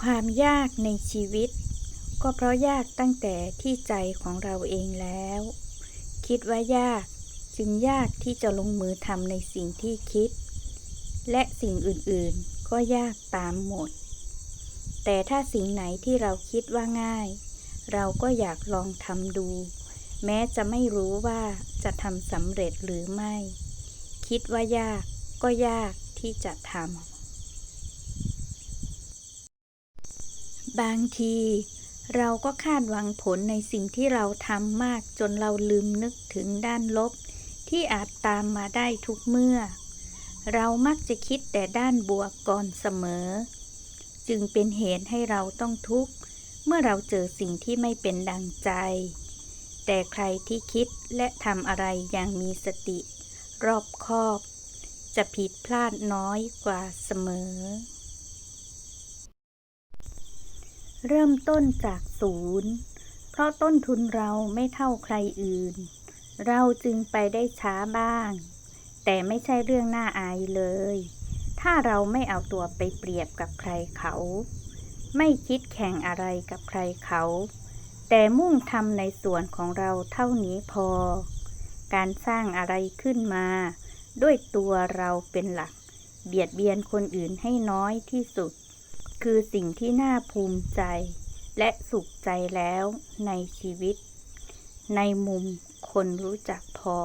ความยากในชีวิต ก็เพราะยากตั้งแต่ที่ใจของเราเองแล้ว คิดว่ายากจึงยากที่จะลงมือทำในสิ่งที่คิด และสิ่งอื่นๆ ก็ยากตามหมด แต่ถ้าสิ่งไหนที่เราคิดว่าง่าย เราก็อยากลองทำดู แม้จะไม่รู้ว่าจะทำสำเร็จหรือไม่ คิดว่ายากก็ยากที่จะทำ บางที เราก็คาดหวังผลในสิ่งที่เราทำมากจนเราลืมนึกถึงด้านลบ ที่อาจตามมาได้ทุกเมื่อ เรามักจะคิดแต่ด้านบวกก่อนเสมอ จึงเป็นเหตุให้เราต้องทุกข์ เมื่อเราเจอสิ่งที่ไม่เป็นดังใจ แต่ใครที่คิดและทำอะไรอย่างมีสติ รอบคอบ จะผิดพลาดน้อยกว่าเสมอ เริ่มต้นจากศูนย์ เพราะต้นทุนเราไม่เท่าใครอื่น เราจึงไปได้ช้าบ้าง แต่ไม่ใช่เรื่องน่าอายเลย ถ้าเราไม่เอาตัวไปเปรียบกับใครเขา ไม่คิดแข่งอะไรกับใครเขา แต่มุ่งทำในส่วนของเราเท่านี้พอ การสร้างอะไรขึ้นมา ด้วยตัวเราเป็นหลัก เบียดเบียนคนอื่นให้น้อยที่สุด คือสิ่งที่น่าภูมิใจ และสุขใจแล้วในชีวิต ในมุมคนรู้จักพอ